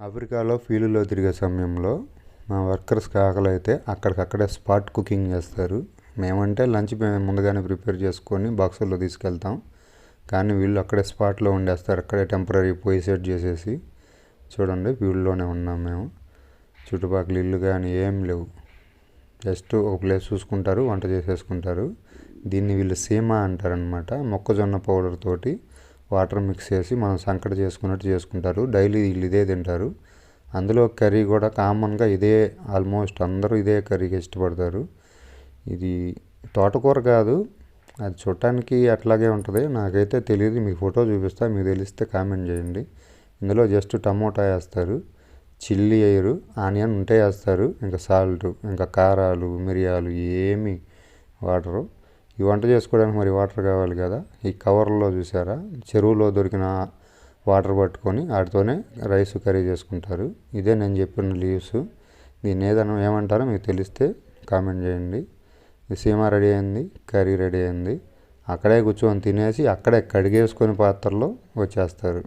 ఆఫ్రికాలో ఫీల్డ్లో తిరిగే సమయంలో మా వర్కర్స్కి ఆకలి అయితే అక్కడికక్కడే స్పాట్ కుకింగ్ చేస్తారు. మేమంటే లంచ్ మేము ముందుగానే ప్రిపేర్ చేసుకొని బాక్సుల్లో తీసుకెళ్తాం. కానీ వీళ్ళు అక్కడే స్పాట్లో వండేస్తారు అక్కడే టెంపరీ పొయ్యి సెట్ చేసేసి చూడండి ఫీల్డ్లోనే ఉన్నాం మేము. చుట్టుపక్కల ఇల్లు కానీ ఏం లేవు. జస్ట్ ఒక ప్లేస్ చూసుకుంటారు వంట చేసేసుకుంటారు. దీన్ని వీళ్ళు సీమా అంటారనమాట మొక్కజొన్న పౌడర్ తోటి వాటర్ మిక్స్ చేసి మనం సంకట చేసుకున్నట్టు చేసుకుంటారు. డైలీ వీళ్ళు ఇదే తింటారు. అందులో కర్రీ కూడా కామన్గా ఇదే ఆల్మోస్ట్ అందరూ ఇదే కర్రీకి ఇష్టపడతారు. ఇది తోటకూర కాదు అది చూడటానికి అట్లాగే ఉంటుంది. నాకైతే తెలియదు మీకు ఫోటో చూపిస్తా మీకు తెలిస్తే కామెంట్ చేయండి. ఇందులో జస్ట్ టమోటా వేస్తారు చిల్లీ వేయరు ఆనియన్ ఉంటే వేస్తారు ఇంకా సాల్ట్ ఇంకా కారాలు మిరియాలు ఏమి వాటరు ఈ వంట చేసుకోవడానికి మరి వాటర్ కావాలి కదా? ఈ కవర్లో చూసారా? చెరువులో దొరికిన వాటర్ పట్టుకొని వాటితోనే రైస్ కర్రీ చేసుకుంటారు. ఇదే నేను చెప్పిన లీవ్స్. దీన్ని ఏదైనా ఏమంటారో మీకు తెలిస్తే కామెంట్ చేయండి. సీమ రెడీ అయింది కర్రీ రెడీ అయింది. అక్కడే కూర్చొని తినేసి అక్కడే కడిగేసుకొని పాత్రలో వచ్చేస్తారు.